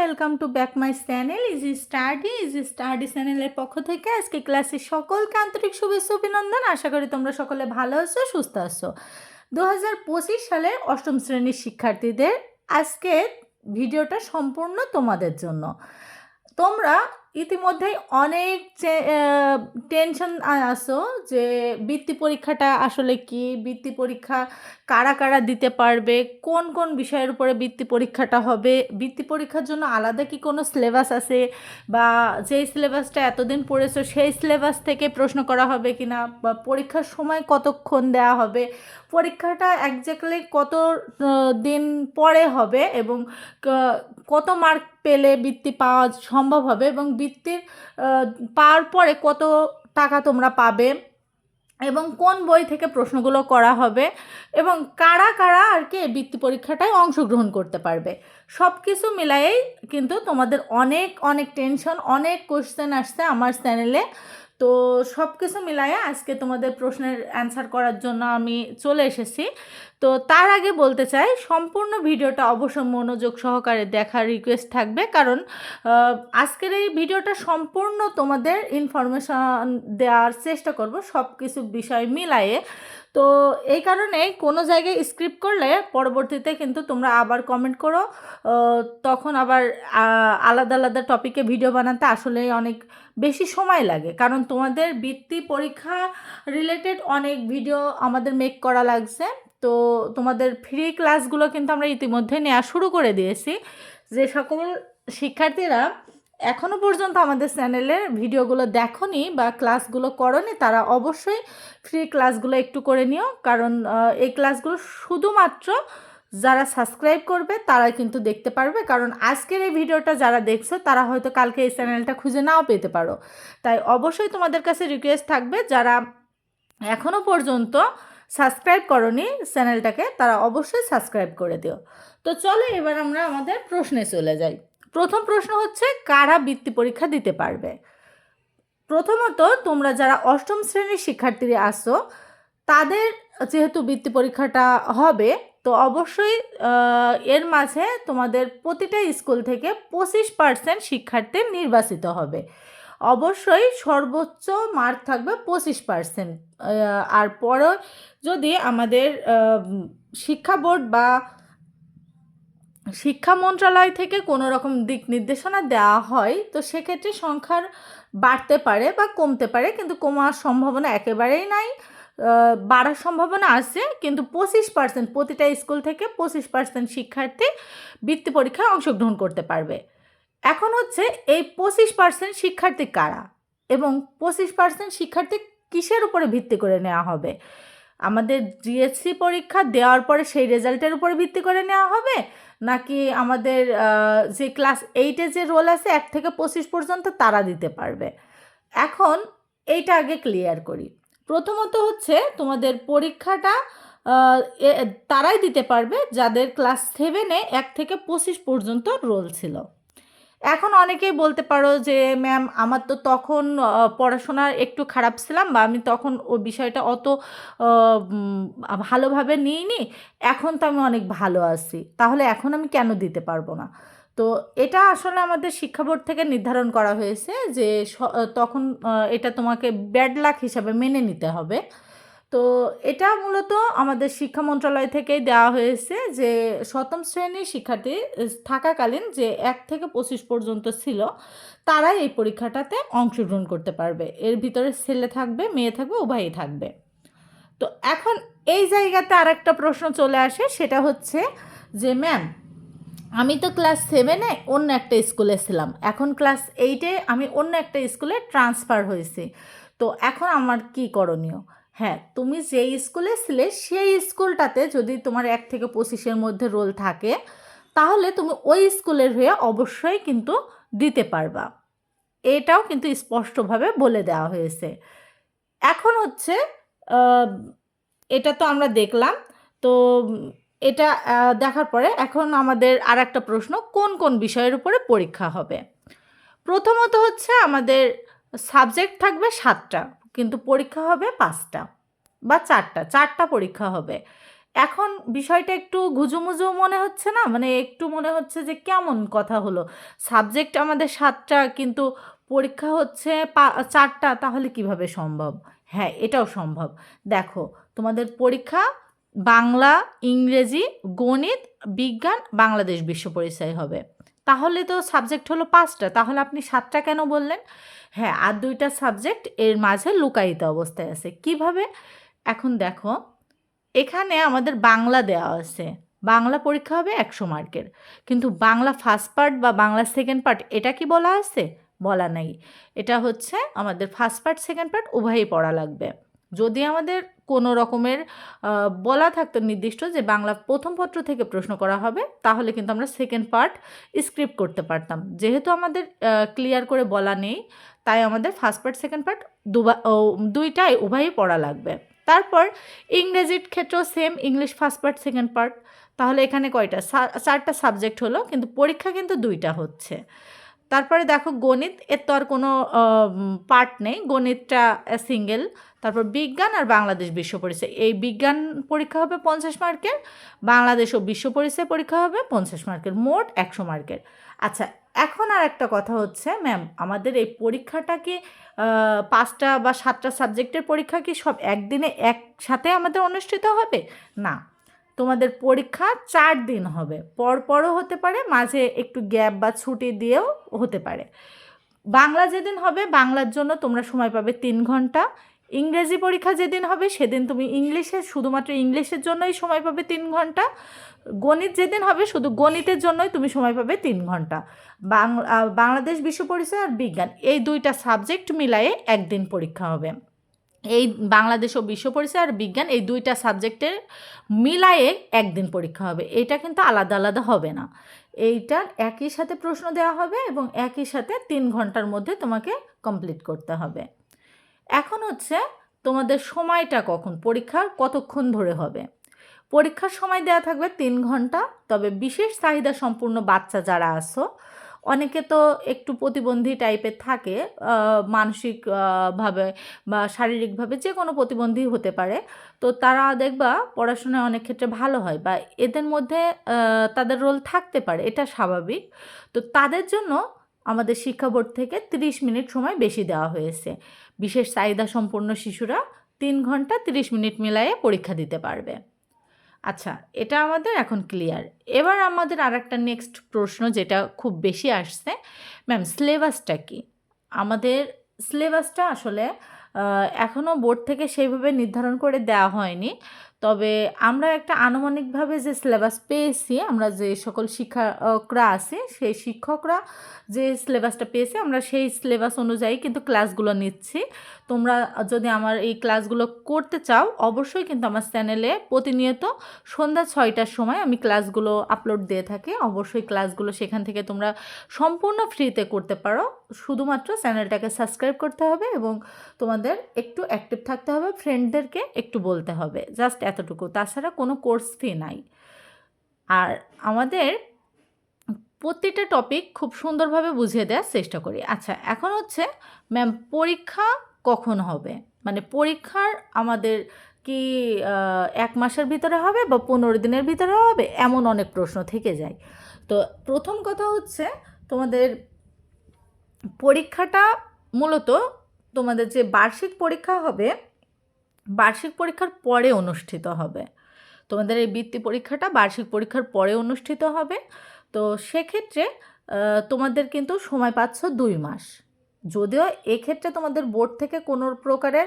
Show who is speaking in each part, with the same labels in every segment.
Speaker 1: Welcome to back my channel easy study easy study চ্যানেলের পক্ষ থেকে আজকে ক্লাসের সকলকে আন্তরিক শুভেচ্ছা অভিনন্দন। আশা করি তোমরা সকলে ভালো আছো, সুস্থ আছো। দু হাজার পঁচিশ সালের অষ্টম শ্রেণির শিক্ষার্থীদের আজকে ভিডিওটা সম্পূর্ণ তোমাদের জন্য। তোমরা ইতিমধ্যেই অনেক টেনশন আসো যে বৃত্তি পরীক্ষাটা আসলে কি? বৃত্তি পরীক্ষা কারা কারা দিতে পারবে? কোন কোন বিষয়ের উপরে বৃত্তি পরীক্ষাটা হবে? বৃত্তি পরীক্ষার জন্য আলাদা কি কোনো সিলেবাস আছে? বা যেই সিলেবাসটা এতদিন পড়েছো, সেই সিলেবাস থেকে প্রশ্ন করা হবে কি না বা পরীক্ষার সময় কতক্ষণ দেওয়া হবে? পরীক্ষাটা একজাক্টলি কত দিন পরে হবে এবং কত মার্ক পেলে বৃত্তি পাওয়া সম্ভব হবে এবং বৃত্তির পাওয়ার পরে কত টাকা তোমরা পাবে এবং কোন বই থেকে প্রশ্নগুলো করা হবে এবং কারা কারা আর কি বৃত্তি পরীক্ষাটায় অংশগ্রহণ করতে পারবে। সব কিছু মিলাইয়েই কিন্তু তোমাদের অনেক অনেক টেনশন অনেক কোশ্চেন আসছে আমার চ্যানেলে তো সব কিছু মিলাইয়ে আজকে তোমাদের প্রশ্নের অ্যান্সার করার জন্য আমি চলে এসেছি। তো তার আগে বলতে চাই, সম্পূর্ণ ভিডিওটা অবশ্য মনোযোগ সহকারে দেখার রিকোয়েস্ট থাকবে। কারণ আজকের এই ভিডিওটা সম্পূর্ণ তোমাদের ইনফরমেশান দেওয়ার চেষ্টা করব সব কিছু বিষয় মিলায়ে তো এই কারণে কোনো জায়গায় স্ক্রিপ্ট করলে পরবর্তীতে কিন্তু তোমরা আবার কমেন্ট করো। তখন আবার আলাদা আলাদা টপিকে ভিডিও বানাতে আসলে অনেক বেশি সময় লাগে। কারণ তোমাদের বৃত্তি পরীক্ষা রিলেটেড অনেক ভিডিও আমাদের মেক করা লাগছে। তো তোমাদের ফ্রি ক্লাসগুলো কিন্তু আমরা ইতিমধ্যে নেওয়া শুরু করে দিয়েছি। যে সকল শিক্ষার্থীরা এখনও পর্যন্ত আমাদের চ্যানেলের ভিডিওগুলো দেখনি বা ক্লাসগুলো করনি, তারা অবশ্যই ফ্রি ক্লাসগুলো একটু করে নিও। কারণ এই ক্লাসগুলো শুধুমাত্র যারা সাবস্ক্রাইব করবে তারা কিন্তু দেখতে পারবে। কারণ আজকের এই ভিডিওটা যারা দেখছ, তারা হয়তো কালকে এই চ্যানেলটা খুঁজে নাও পেতে পারো। তাই অবশ্যই তোমাদের কাছে রিকোয়েস্ট থাকবে, যারা এখনও পর্যন্ত সাবস্ক্রাইব করনি চ্যানেলটাকে তারা অবশ্যই সাবস্ক্রাইব করে দিও। তো চলো এবার আমরা আমাদের প্রশ্নে চলে যাই। প্রথম প্রশ্ন হচ্ছে, কারা বৃত্তি পরীক্ষা দিতে পারবে? প্রথমত, তোমরা যারা অষ্টম শ্রেণির শিক্ষার্থীরা আসো তাদের যেহেতু বৃত্তি পরীক্ষাটা হবে তো অবশ্যই এর মাঝে তোমাদের প্রতিটা স্কুল থেকে পঁচিশ পার্সেন্ট শিক্ষার্থী নির্বাচিত হবে। অবশ্যই সর্বোচ্চ মার্ক থাকবে পঁচিশ পার্সেন্ট। আর পরে যদি আমাদের শিক্ষা বোর্ড বা শিক্ষা মন্ত্রণালয় থেকে কোনো রকম দিক নির্দেশনা দেওয়া হয়, তো সেক্ষেত্রে সংখ্যার বাড়তে পারে বা কমতে পারে, কিন্তু কমার সম্ভাবনা একেবারেই নাই। বাড়ার সম্ভাবনা আছে, কিন্তু পঁচিশ পার্সেন্ট প্রতিটা স্কুল থেকে পঁচিশ পার্সেন্ট শিক্ষার্থী বৃত্তি পরীক্ষায় অংশগ্রহণ করতে পারবে। এখন হচ্ছে এই পঁচিশ পার্সেন্ট শিক্ষার্থী কারা এবং পঁচিশ পার্সেন্ট শিক্ষার্থী কিসের উপরে ভিত্তি করে নেওয়া হবে? আমাদের জিএসসি পরীক্ষা দেওয়ার পরে সেই রেজাল্টের উপরে ভিত্তি করে নেওয়া হবে? নাকি আমাদের যে ক্লাস এইটে যে রোল আছে, এক থেকে পঁচিশ পর্যন্ত তারা দিতে পারবে? এখন এইটা আগে ক্লিয়ার করি। প্রথমত হচ্ছে তোমাদের পরীক্ষাটা তারাই দিতে পারবে যাদের ক্লাস সেভেনে এক থেকে পঁচিশ পর্যন্ত রোল ছিল। এখন অনেকেই বলতে পারো যে ম্যাম আমার তো তখন পড়াশোনার একটু খারাপ ছিলাম বা আমি তখন ও বিষয়টা অত ভালোভাবে নিইনি। এখন তো আমি অনেক ভালো আছি। তাহলে এখন আমি কেন দিতে পারব না? তো এটা আসলে আমাদের শিক্ষা বোর্ড থেকে নির্ধারণ করা হয়েছে যে তখন এটা তোমাকে ব্যাড লাক হিসাবে মেনে নিতে হবে। তো এটা মূলত আমাদের শিক্ষা মন্ত্রণালয় থেকেই দেওয়া হয়েছে যে সপ্তম শ্রেণির শিক্ষার্থী থাকাকালীন যে এক থেকে পঁচিশ পর্যন্ত ছিল, তারাই এই পরীক্ষাটাতে অংশগ্রহণ করতে পারবে। এর ভিতরে ছেলে থাকবে, মেয়ে থাকবে, উভয়ই থাকবে। তো এখন এই জায়গাতে আর একটা প্রশ্ন চলে আসে, সেটা হচ্ছে যে ম্যাম আমি তো ক্লাস সেভেনে অন্য একটা স্কুলে ছিলাম। এখন ক্লাস এইটে আমি অন্য একটা স্কুলে ট্রান্সফার হয়েছি। তো এখন আমার কি করণীয়? হ্যাঁ তুমি যেই স্কুলে ছিলে সেই স্কুলটাতে যদি তোমার এক থেকে পঁচিশের মধ্যে রোল থাকে, তাহলে তুমি ওই স্কুলের হয়ে অবশ্যই কিন্তু দিতে পারবা। এটাও কিন্তু স্পষ্টভাবে বলে দেওয়া হয়েছে। এখন হচ্ছে এটা তো আমরা দেখলাম। তো এটা দেখার পরে এখন আমাদের আর একটা প্রশ্ন, কোন কোন বিষয়ের উপরে পরীক্ষা হবে? প্রথমত হচ্ছে আমাদের সাবজেক্ট থাকবে সাতটা, কিন্তু পরীক্ষা হবে পাঁচটা বা চারটা চারটা পরীক্ষা হবে। এখন বিষয়টা একটু ঘুজুমুজু মনে হচ্ছে না? মানে একটু মনে হচ্ছে যে কেমন কথা হলো? সাবজেক্ট আমাদের সাতটা, কিন্তু পরীক্ষা হচ্ছে চারটা, তাহলে কীভাবে সম্ভব? হ্যাঁ এটাও সম্ভব। দেখো, তোমাদের পরীক্ষা বাংলা, ইংরেজি, গণিত, বিজ্ঞান, বাংলাদেশ বিশ্ব পরিচয় হবে। তাহলে তো সাবজেক্ট হলো পাঁচটা, তাহলে আপনি সাতটা কেন বললেন? হ্যাঁ আর দুইটা সাবজেক্ট এর মাঝে লুকায়িত অবস্থায় আছে। কীভাবে? এখন দেখো, এখানে আমাদের বাংলা দেওয়া আছে। বাংলা পরীক্ষা হবে একশো মার্কের। কিন্তু বাংলা ফার্স্ট পার্ট বা বাংলা সেকেন্ড পার্ট এটা কি বলা আছে? বলা নাই। এটা হচ্ছে আমাদের ফার্স্ট পার্ট সেকেন্ড পার্ট উভয়ই পড়া লাগবে। যদি আমাদের কোনো রকমের বলা থাকতো নির্দিষ্ট যে বাংলা প্রথম পত্র থেকে প্রশ্ন করা হবে, তাহলে কিন্তু আমরা সেকেন্ড পার্ট স্ক্রিপ্ট করতে পারতাম। যেহেতু আমাদের ক্লিয়ার করে বলা নেই, তাই আমাদের ফার্স্ট পার্ট সেকেন্ড পার্ট দুবা দুইটাই উভয়ই পড়া লাগবে। তারপর ইংরেজির ক্ষেত্রেও same English first part second part তাহলে এখানে কয়টা? চারটা সাবজেক্ট হলো, কিন্তু পরীক্ষা কিন্তু দুইটা হচ্ছে। তারপরে দেখো গণিত, এর তো আর কোনো পার্ট নেই। গণিতটা সিঙ্গেল তারপর বিজ্ঞান আর বাংলাদেশ বিশ্ব পরিচয়। এই বিজ্ঞান পরীক্ষা হবে পঞ্চাশ মার্কের, বাংলাদেশ ও বিশ্ব পরিচয় পরীক্ষা হবে পঞ্চাশ মার্কের, মোট একশো মার্কের। আচ্ছা এখন আর একটা কথা হচ্ছে ম্যাম আমাদের এই পরীক্ষাটা কি পাঁচটা বা সাতটা সাবজেক্টের পরীক্ষা কি সব একদিনে একসাথে আমাদের অনুষ্ঠিত হবে? না। তোমাদের পরীক্ষা চার দিন হবে। পর পরও হতে পারে, মাঝে একটু গ্যাপ বা ছুটি দিয়েও হতে পারে। বাংলা যেদিন হবে, বাংলার জন্য তোমরা সময় পাবে তিন ঘণ্টা। ইংরেজি পরীক্ষা যেদিন হবে, সেদিন তুমি ইংলিশে, শুধুমাত্র ইংলিশের জন্যই সময় পাবে তিন ঘণ্টা। গণিত যেদিন হবে, শুধু গণিতের জন্যই তুমি সময় পাবে তিন ঘণ্টা। বাংলা বাংলাদেশ বিশ্ব পরিচয় আর বিজ্ঞান, এই দুইটা সাবজেক্ট মিলায়ে একদিন পরীক্ষা হবে। এই বাংলাদেশ ও বিশ্ব পরিচয় আর বিজ্ঞান, এই দুইটা সাবজেক্টের মিলায়ে একদিন পরীক্ষা হবে। এটা কিন্তু আলাদা আলাদা হবে না। এইটার একই সাথে প্রশ্ন দেওয়া হবে এবং একই সাথে তিন ঘণ্টার মধ্যে তোমাকে কমপ্লিট করতে হবে। এখন হচ্ছে তোমাদের সময়টা কখন? পরীক্ষা কতক্ষণ ধরে হবে? পরীক্ষার সময় দেওয়া থাকবে তিন ঘণ্টা তবে বিশেষ চাহিদা সম্পূর্ণ বাচ্চা যারা আসো অনেকে তো একটু প্রতিবন্ধী টাইপের থাকে আহ, মানসিক ভাবে বা শারীরিকভাবে যে কোনো প্রতিবন্ধী হতে পারে তো তারা দেখবা পড়াশোনায় অনেক ক্ষেত্রে ভালো হয় বা এদের মধ্যে তাদের রোল থাকতে পারে এটা স্বাভাবিক। তো তাদের জন্য আমাদের শিক্ষা বোর্ড থেকে 30 মিনিট সময় বেশি দেওয়া হয়েছে। বিশেষ চাহিদা সম্পন্ন শিশুরা তিন ঘণ্টা 30 মিনিট মিলায়ে পরীক্ষা দিতে পারবে। আচ্ছা এটা আমাদের এখন ক্লিয়ার। এবার আমাদের আর একটা নেক্সট প্রশ্ন যেটা খুব বেশি আসছে, ম্যাম, সিলেবাসটা কি? আমাদের সিলেবাসটা আসলে এখনও বোর্ড থেকে সেইভাবে নির্ধারণ করে দেওয়া হয়নি। তবে আমরা একটা আনুমানিকভাবে যে সিলেবাস পেয়েছি, আমরা যে সকল শিক্ষকরা আছে, সেই শিক্ষকরা যে সিলেবাসটা পেয়েছে, আমরা সেই সিলেবাস অনুযায়ী কিন্তু ক্লাসগুলো নিচ্ছি। তোমরা যদি আমার এই ক্লাসগুলো করতে চাও, অবশ্যই কিন্তু আমার চ্যানেলে প্রতিনিয়ত সন্ধ্যা ছয়টার সময় আমি ক্লাসগুলো আপলোড দিয়ে থাকি। অবশ্যই ক্লাসগুলো সেখান থেকে তোমরা সম্পূর্ণ ফ্রিতে করতে পারো। শুধুমাত্র চ্যানেলটাকে সাবস্ক্রাইব করতে হবে এবং তোমাদের একটু অ্যাক্টিভ থাকতে হবে ফ্রেন্ডদেরকে একটু বলতে হবে। জাস্ট এতটুকু। তাছাড়া কোনো কোর্স ফি নাই। আর আমাদের প্রতিটা টপিক খুব সুন্দরভাবে বুঝিয়ে দেওয়ার চেষ্টা করি। আচ্ছা এখন হচ্ছে ম্যাম পরীক্ষা কখন হবে? মানে পরীক্ষার আমাদের কি এক মাসের ভিতরে হবে বা পনেরো দিনের ভিতরে হবে? এমন অনেক প্রশ্ন থেকে যায়। তো প্রথম কথা হচ্ছে তোমাদের পরীক্ষাটা মূলত তোমাদের যে বার্ষিক পরীক্ষা হবে বার্ষিক পরীক্ষার পরে অনুষ্ঠিত হবে। তোমাদের এই বৃত্তি পরীক্ষাটা বার্ষিক পরীক্ষার পরে অনুষ্ঠিত হবে। তো সেক্ষেত্রে তোমাদের কিন্তু সময় পাচ্ছ দুই মাস। যদিও এক্ষেত্রে তোমাদের বোর্ড থেকে কোনো প্রকারের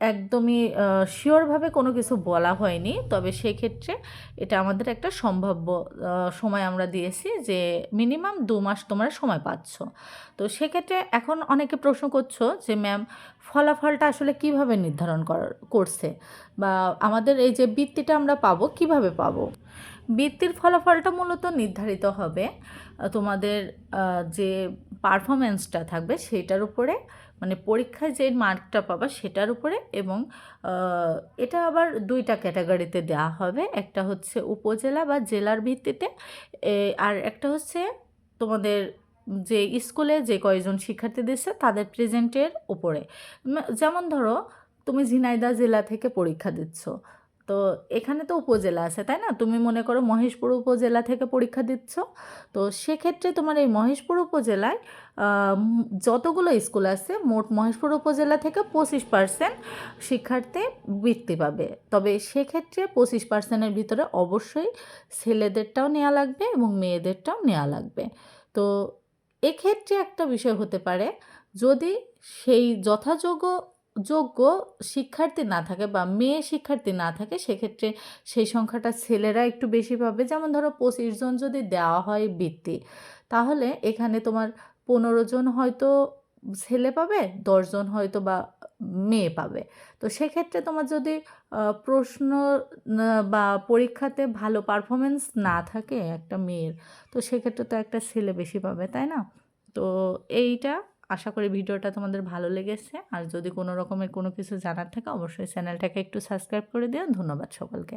Speaker 1: একদমই শিওরভাবে কোনো কিছু বলা হয়নি। তবে সেক্ষেত্রে এটা আমাদের একটা সম্ভাব্য সময় আমরা দিয়েছি যে মিনিমাম দু মাস তোমরা সময় পাচ্ছ। তো সেক্ষেত্রে এখন অনেকে প্রশ্ন করছ যে ম্যাম ফলাফলটা আসলে কীভাবে নির্ধারণ কর- করছে? বা আমাদের এই যে বৃত্তিটা আমরা পাবো, কীভাবে পাবো? বৃত্তির ফলাফলটা মূলত নির্ধারিত হবে। তোমাদের যে পারফরমেন্সটা থাকবে সেটার উপরে মানে পরীক্ষায় যে মার্কটা পাবা সেটার উপরে এবং এটা আবার দুইটা ক্যাটাগরিতে দেওয়া হবে। একটা হচ্ছে উপজেলা বা জেলার ভিত্তিতে। আর একটা হচ্ছে তোমাদের যে স্কুলে যে কয়জন শিক্ষার্থী দিচ্ছে তাদের প্রেজেন্টের উপরে। যেমন ধরো, তুমি ঝিনাইদা জেলা থেকে পরীক্ষা দিচ্ছ। তো এখানে তো উপজেলা আছে, তাই না? তুমি মনে করো মহেশপুর উপজেলা থেকে পরীক্ষা দিচ্ছ। তো সেক্ষেত্রে তোমার এই মহেশপুর উপজেলায় যতগুলো স্কুল আছে, মোট মহেশপুর উপজেলা থেকে পঁচিশ পার্সেন্ট শিক্ষার্থী বৃত্তি পাবে। তবে সেক্ষেত্রে পঁচিশ পার্সেন্টের ভিতরে অবশ্যই ছেলেদেরটাও নেওয়া লাগবে এবং মেয়েদেরটাও নেওয়া লাগবে। তো এক্ষেত্রে একটা বিষয় হতে পারে, যদি সেই যথাযোগ্য যোগ্য শিক্ষার্থী না থাকে বা মেয়ে শিক্ষার্থী না থাকে, সেক্ষেত্রে সেই সংখ্যাটা ছেলেরা একটু বেশি পাবে। যেমন ধরো পঁচিশ জন যদি দেওয়া হয় বৃত্তি, তাহলে এখানে তোমার পনেরো জন হয়তো ছেলে পাবে দশজন হয়তো বা মেয়ে পাবে। তো সেক্ষেত্রে তোমার যদি প্রশ্ন বা পরীক্ষাতে ভালো পারফরমেন্স না থাকে একটা মেয়ের, তো সেক্ষেত্রে তো একটা ছেলে বেশি পাবে, তাই না? তো এইটা আশা করি ভিডিওটা তোমাদের ভালো লেগেছে। আর যদি কোনো রকমের কোনো কিছু জানার থাকে, অবশ্যই চ্যানেলটাকে একটু সাবস্ক্রাইব করে দিও। ধন্যবাদ সকলকে।